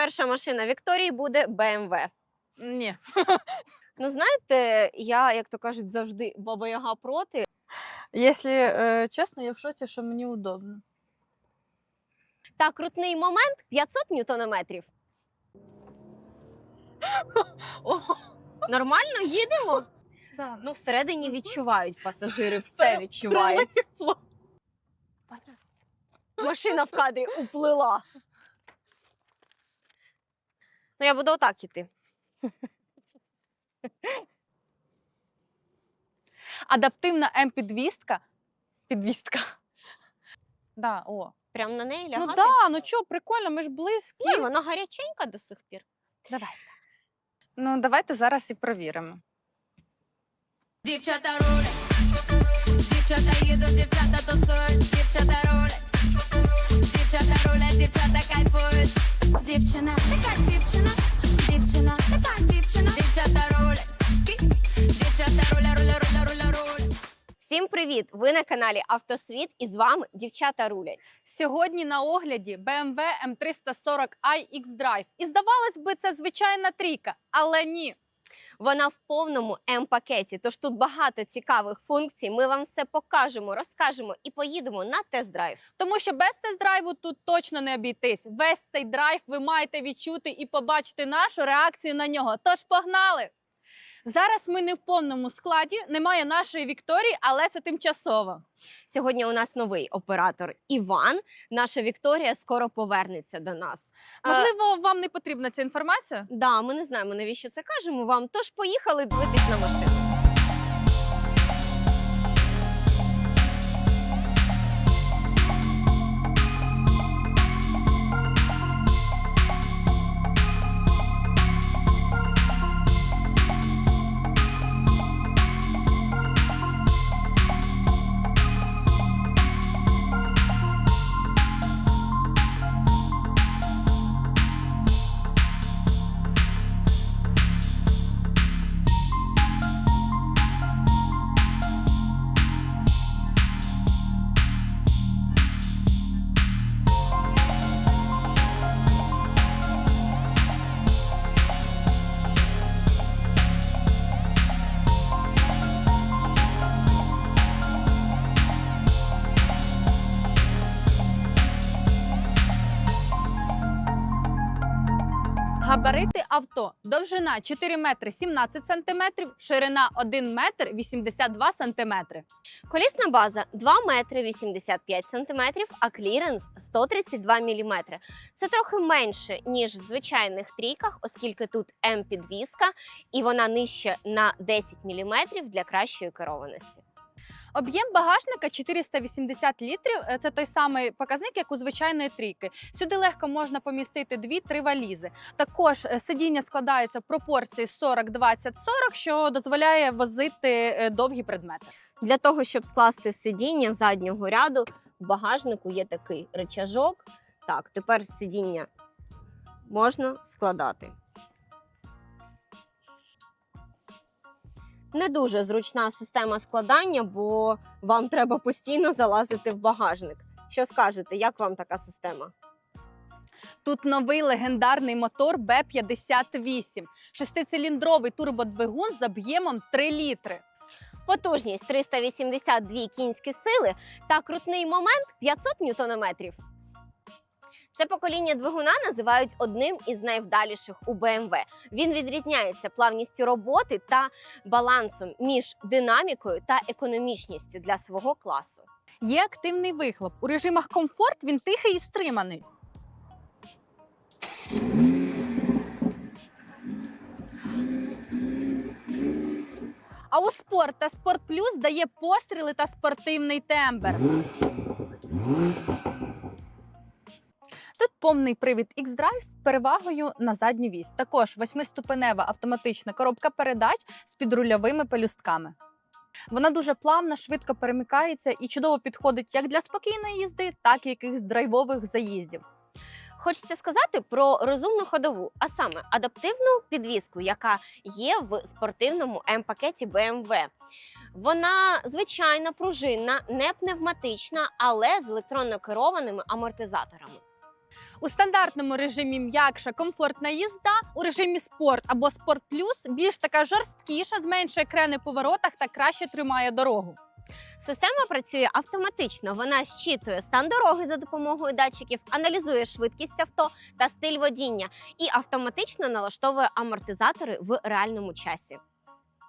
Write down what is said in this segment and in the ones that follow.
перша машина Вікторії буде BMW. Ні. Ну, знаєте, я, як то кажуть, завжди баба Яга проти. Якщо е, чесно, я в шоці, що мені удобно. Та крутний момент 500 ньютонометрів. Нормально їдемо? Да. Ну, всередині відчувають пасажири, все відчувають. Машина в кадрі уплила. Ну, я буду отак іти. Адаптивна М-підвістка. Підвістка. Да, о. Прям на неї Ну лягати. да, ну чо, прикольно, ми ж близькі. Ні, вона гаряченька до сих пір. Давайте. Ну, давайте зараз і провіримо. Дівчата рулять, дівчата їдуть, дівчата тусують, дівчата рулять, дівчата рулять, дівчата кайфують. Дівчина, така дівчина, дівчина, така дівчина, дівчата рулять, дівчата руля, руля, руля, руля, руля. Всім привіт! Ви на каналі Автосвіт і з вами дівчата рулять. Сьогодні на огляді BMW M340i X-Drive. І здавалось би, це звичайна трійка, але ні. Вона в повному М-пакеті, тож тут багато цікавих функцій. Ми вам все покажемо, розкажемо і поїдемо на тест-драйв. Тому що без тест-драйву тут точно не обійтись. Весь цей драйв ви маєте відчути і побачити нашу реакцію на нього. Тож погнали! Зараз ми не в повному складі, немає нашої Вікторії, але це тимчасово. Сьогодні у нас новий оператор Іван. Наша Вікторія скоро повернеться до нас. Можливо, вам не потрібна ця інформація? да, ми не знаємо, навіщо це кажемо вам. Тож поїхали дивитись на машину. Авто. Довжина 4 метри 17 сантиметрів, ширина 1 метр 82 сантиметри. Колісна база 2 метри 85 сантиметрів, а кліренс 132 міліметри. Це трохи менше, ніж в звичайних трійках, оскільки тут М-підвіска і вона нижче на 10 міліметрів для кращої керованості. Об'єм багажника 480 літрів. Е, Це той самий показник, як у звичайної трійки. Сюди легко можна помістити 2-3 валізи. Також е, сидіння складається в пропорції 40-20-40, що дозволяє возити е, довгі предмети. Для того, щоб скласти сидіння заднього ряду, в багажнику є такий речажок. Так, тепер сидіння можна складати. Не дуже зручна система складання, бо вам треба постійно залазити в багажник. Що скажете, як вам така система? Тут новий легендарний мотор Б58, шестициліндровий турбодвигун з об'ємом 3 літри. Потужність 382 кінські сили та крутний момент 500 ньютонометрів. Це покоління двигуна називають одним із найвдаліших у BMW. Він відрізняється плавністю роботи та балансом між динамікою та економічністю для свого класу. Є активний вихлоп. У режимах комфорт він тихий і стриманий. А у спорт та спорт плюс дає постріли та спортивний тембр. Повний привід X-Drive з перевагою на задню вісь. Також восьмиступенева автоматична коробка передач з підрульовими пелюстками. Вона дуже плавна, швидко перемикається і чудово підходить як для спокійної їзди, так і якихось драйвових заїздів. Хочеться сказати про розумну ходову, а саме адаптивну підвіску, яка є в спортивному М-пакеті BMW. Вона звичайна, пружинна, не пневматична, але з електронно керованими амортизаторами. У стандартному режимі м'якша комфортна їзда, у режимі спорт або спорт плюс більш така жорсткіша, зменшує крени в поворотах та краще тримає дорогу. Система працює автоматично. Вона щитує стан дороги за допомогою датчиків, аналізує швидкість авто та стиль водіння і автоматично налаштовує амортизатори в реальному часі.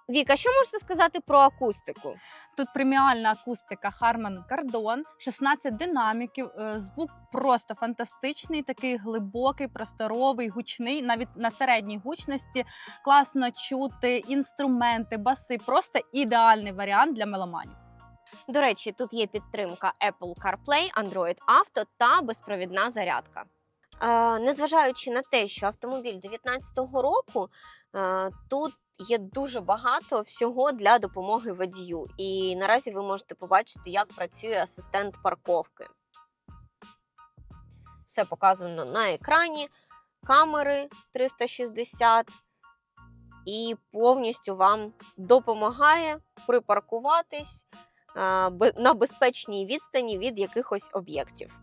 Віка, що можете сказати про акустику? Тут преміальна акустика Harman Kardon, 16 динаміків, е, звук просто фантастичний, такий глибокий, просторовий, гучний, навіть на середній гучності. Класно чути інструменти, баси. Просто ідеальний варіант для меломанів. До речі, тут є підтримка Apple CarPlay, Android Auto та безпровідна зарядка. Е, незважаючи на те, що автомобіль 2019 року, е, тут є дуже багато всього для допомоги водію. І наразі ви можете побачити, як працює асистент парковки. Все показано на екрані, камери 360 і повністю вам допомагає припаркуватись на безпечній відстані від якихось об'єктів.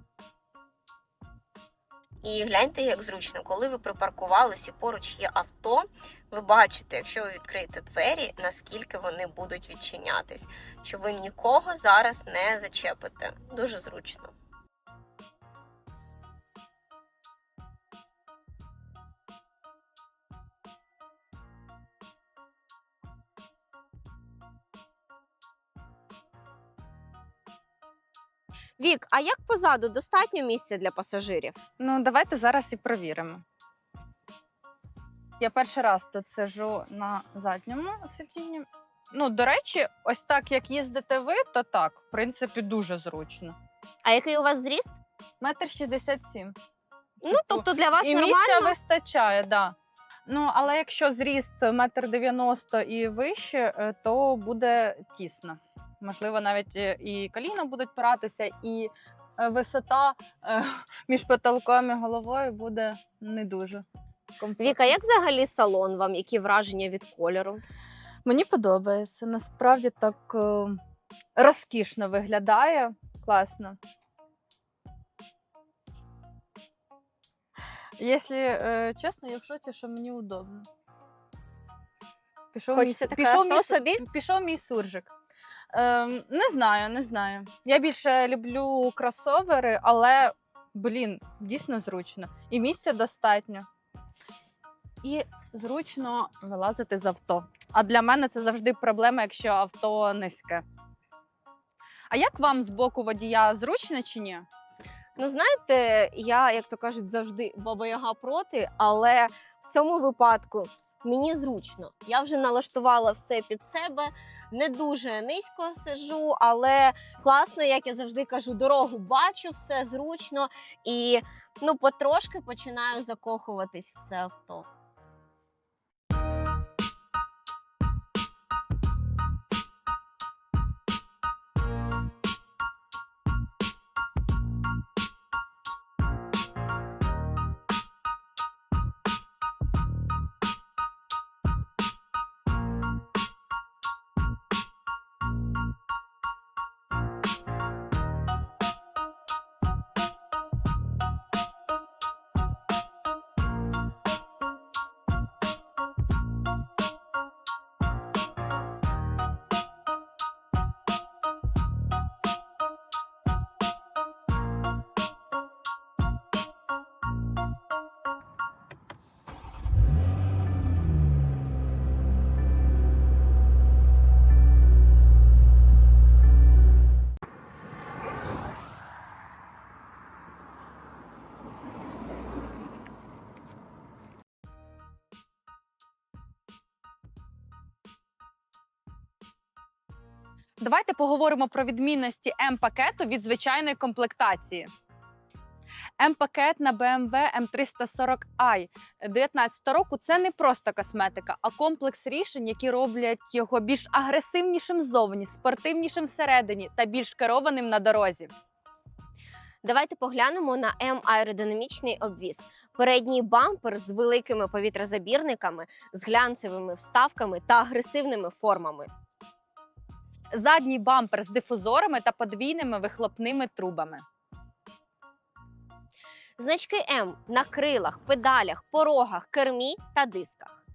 І гляньте, як зручно, коли ви припаркувалися поруч є авто, ви бачите, якщо ви відкриєте двері, наскільки вони будуть відчинятись, що ви нікого зараз не зачепите. Дуже зручно. Вік, а як позаду достатньо місця для пасажирів? Ну, давайте зараз і провіримо. Я перший раз тут сижу на задньому сидінні. Ну, до речі, ось так як їздите ви, то так, в принципі, дуже зручно. А який у вас зріст? Метр шістдесят сім. Ну, тобто для вас і нормально. місця вистачає, да. Ну, але якщо зріст метр дев'яносто і вище, е, то буде тісно. Можливо, навіть е, і коліна будуть пиратися, і е, висота е, між потолком і головою буде не дуже. комфортно. Віка, як взагалі салон вам? Які враження від кольору? Мені подобається. Насправді так розкішно виглядає. Класно. Якщо чесно, я в шоці, що мені удобно. Пішов Хочеться мій, таке пішов авто мій, собі? Пішов мій суржик. Ем, не знаю, не знаю. Я більше люблю кросовери, але, блін, дійсно зручно. І місця достатньо. І зручно вилазити з авто. А для мене це завжди проблема, якщо авто низьке. А як вам з боку водія зручно чи ні? Ну, знаєте, я, як то кажуть, завжди баба Яга проти, але в цьому випадку мені зручно. Я вже налаштувала все під себе. Не дуже низько сиджу, але класно, як я завжди кажу, дорогу бачу, все зручно і ну потрошки починаю закохуватись в це авто. Давайте поговоримо про відмінності М-пакету від звичайної комплектації. М-пакет на BMW M340i 19 року це не просто косметика, а комплекс рішень, які роблять його більш агресивнішим ззовні, спортивнішим всередині та більш керованим на дорозі. Давайте поглянемо на М-аеродинамічний обвіз. Передній бампер з великими повітрозабірниками, з глянцевими вставками та агресивними формами. Задній бампер з дифузорами та подвійними вихлопними трубами. Значки М на крилах, педалях, порогах, кермі та дисках.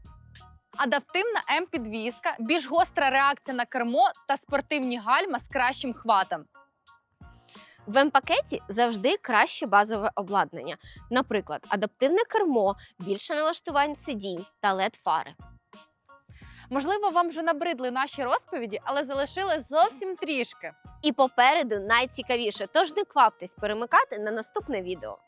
Адаптивна М-підвізка, більш гостра реакція на кермо та спортивні гальма з кращим хватом. В М-пакеті завжди краще базове обладнання, наприклад, адаптивне кермо, більше налаштувань сидінь та led фари. Можливо, вам вже набридли наші розповіді, але залишили зовсім трішки. І попереду найцікавіше, тож не кваптесь перемикати на наступне відео.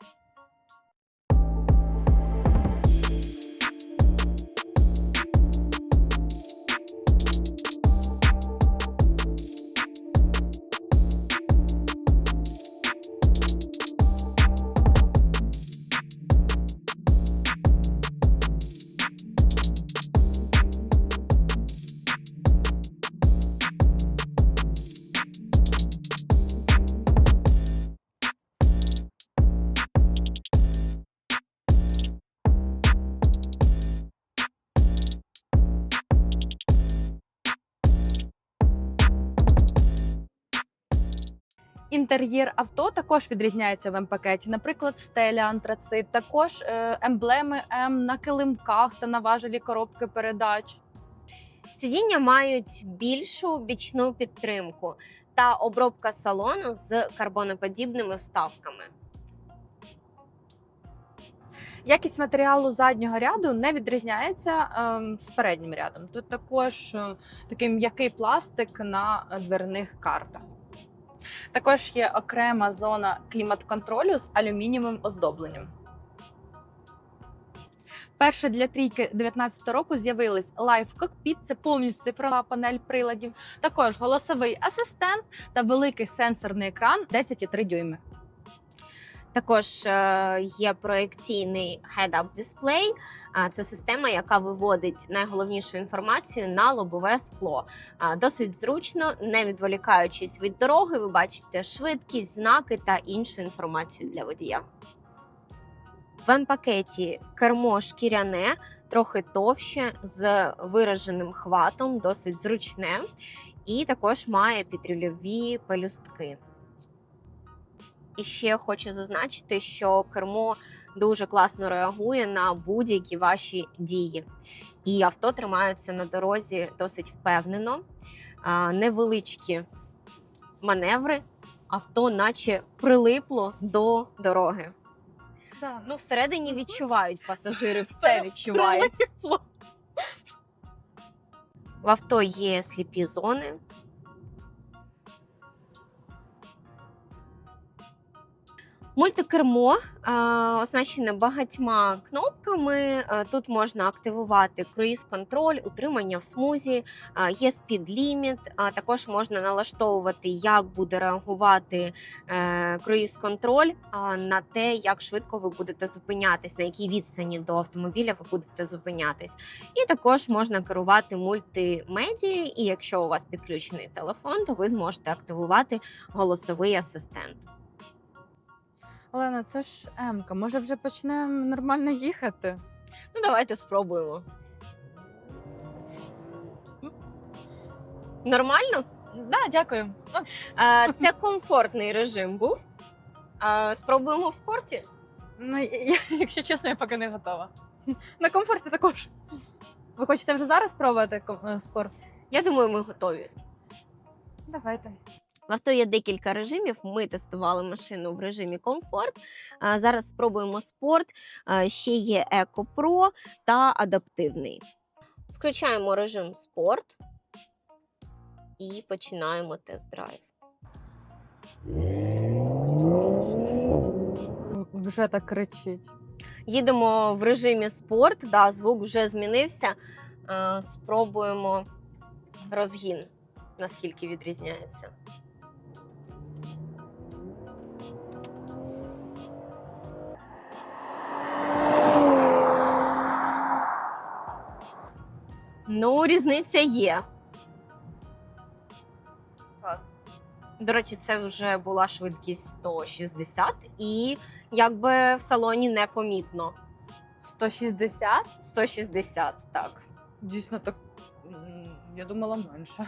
Інтер'єр авто також відрізняється в М-пакеті. Наприклад, стеля, антрацит, також е, емблеми М на килимках та на важелі коробки передач. Сидіння мають більшу бічну підтримку та обробка салону з карбоноподібними вставками. Якість матеріалу заднього ряду не відрізняється ем, з переднім рядом. Тут також е, такий м'який пластик на дверних картах. Також є окрема зона клімат-контролю з алюмінієвим оздобленням. Перше для трійки 2019 року з'явились Live Cockpit, це повністю цифрова панель приладів, також голосовий асистент та великий сенсорний екран 10,3 дюйми. Також е, є проекційний head-up дисплей. Це система, яка виводить найголовнішу інформацію на лобове скло. Досить зручно, не відволікаючись від дороги, ви бачите швидкість, знаки та іншу інформацію для водія. В М-пакеті кермо шкіряне, трохи товще, з вираженим хватом, досить зручне, і також має підрульові пелюстки. І ще хочу зазначити, що кермо дуже класно реагує на будь-які ваші дії. І авто тримається на дорозі досить впевнено. Невеличкі маневри, авто, наче прилипло до дороги. Да, Ну, всередині відчувають пасажири, все відчувають. В авто є сліпі зони. Мультикермо оснащене багатьма кнопками. Е, Тут можна активувати круїз-контроль, утримання в смузі, е, є спід-ліміт. Також можна налаштовувати, як буде реагувати е, круїз-контроль на те, як швидко ви будете зупинятись, на якій відстані до автомобіля ви будете зупинятись. І також можна керувати мультимедією. І якщо у вас підключений телефон, то ви зможете активувати голосовий асистент. Олена, це ж М-ка. Може, вже почнемо нормально їхати? Ну, давайте спробуємо. Нормально? Да, дякую. Це комфортний режим був. Спробуємо в спорті. Ну, я- я- якщо чесно, я поки не готова. На комфорті також. Ви хочете вже зараз спробувати ком- е, спорт? Я думаю, ми готові. Давайте. В авто є декілька режимів. Ми тестували машину в режимі комфорт. Зараз спробуємо спорт. Ще є Еко Про та адаптивний. Включаємо режим спорт і починаємо тест-драйв. Вже так кричить. Їдемо в режимі спорт. Да, звук вже змінився. Спробуємо розгін, наскільки відрізняється. Ну, різниця є. Клас. До речі, це вже була швидкість 160, і якби в салоні непомітно. 160? 160, так. Дійсно так. м, Я думала менше.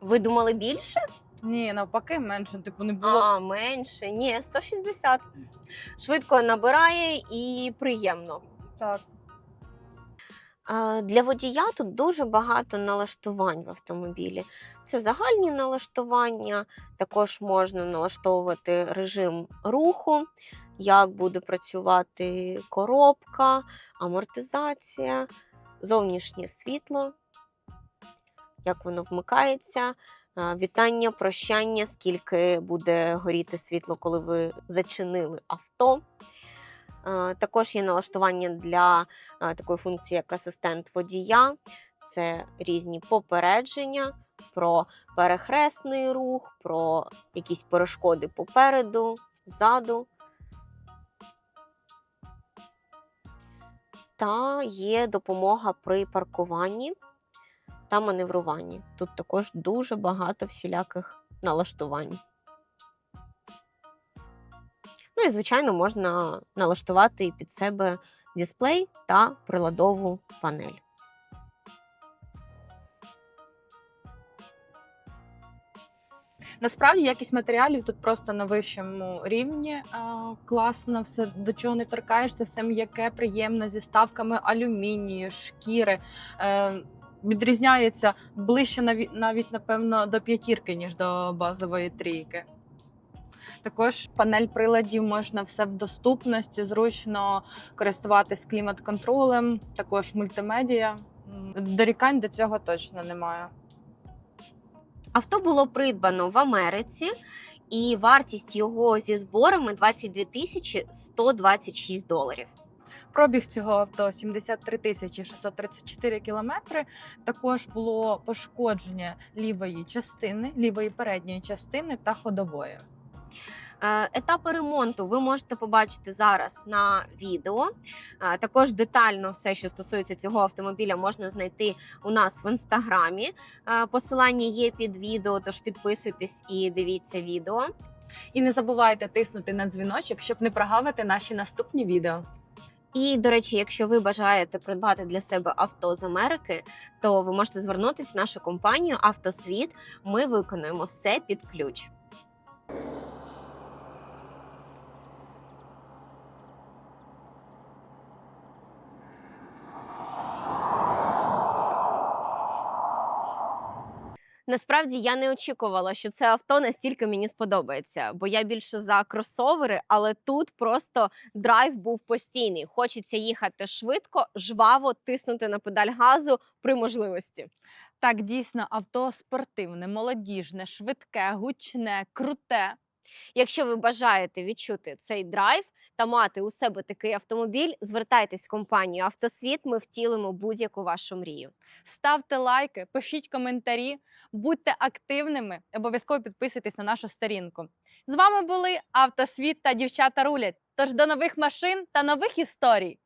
Ви думали більше? Ні, навпаки, менше, типу, не було. А, менше. Ні, 160. Швидко набирає і приємно. Так. Для водія тут дуже багато налаштувань в автомобілі. Це загальні налаштування, також можна налаштовувати режим руху, як буде працювати коробка, амортизація, зовнішнє світло, як воно вмикається, вітання, прощання, скільки буде горіти світло, коли ви зачинили авто. А, Також є налаштування для такої функції, як асистент водія. Це різні попередження про перехресний рух, про якісь перешкоди попереду, ззаду. Та є допомога при паркуванні та маневруванні. Тут також дуже багато всіляких налаштувань. Ну і, звичайно, можна налаштувати під себе дисплей та приладову панель. Насправді якість матеріалів тут просто на вищому рівні. А, класно, все до чого не торкаєшся, все м'яке, приємне зі ставками алюмінію, шкіри. Е, відрізняється ближче навіть, навіть, напевно, до п'ятірки, ніж до базової трійки. Також панель приладів можна все в доступності, зручно користуватись клімат-контролем, також мультимедіа. Дорікань до цього точно немає. Авто було придбано в Америці, і вартість його зі зборами 22 тисячі 126 доларів. Пробіг цього авто 73 тисячі 634 кілометри. Також було пошкодження лівої частини, лівої передньої частини та ходової. Е, Етапи ремонту ви можете побачити зараз на відео. Е, Також детально все, що стосується цього автомобіля, можна знайти у нас в інстаграмі. Е, Посилання є під відео, тож підписуйтесь і дивіться відео. І не забувайте тиснути на дзвіночок, щоб не прогавити наші наступні відео. І, до речі, якщо ви бажаєте придбати для себе авто з Америки, то ви можете звернутися в нашу компанію Автосвіт. Ми виконуємо все під ключ. Насправді я не очікувала, що це авто настільки мені сподобається, бо я більше за кросовери, але тут просто драйв був постійний. Хочеться їхати швидко, жваво, тиснути на педаль газу при можливості. Так, дійсно, авто спортивне, молодіжне, швидке, гучне, круте. Якщо ви бажаєте відчути цей драйв та мати у себе такий автомобіль, звертайтесь в компанію Автосвіт. Ми втілимо будь-яку вашу мрію. Ставте лайки, пишіть коментарі, будьте активними, обов'язково підписуйтесь на нашу сторінку. З вами були Автосвіт та дівчата рулять. Тож до нових машин та нових історій.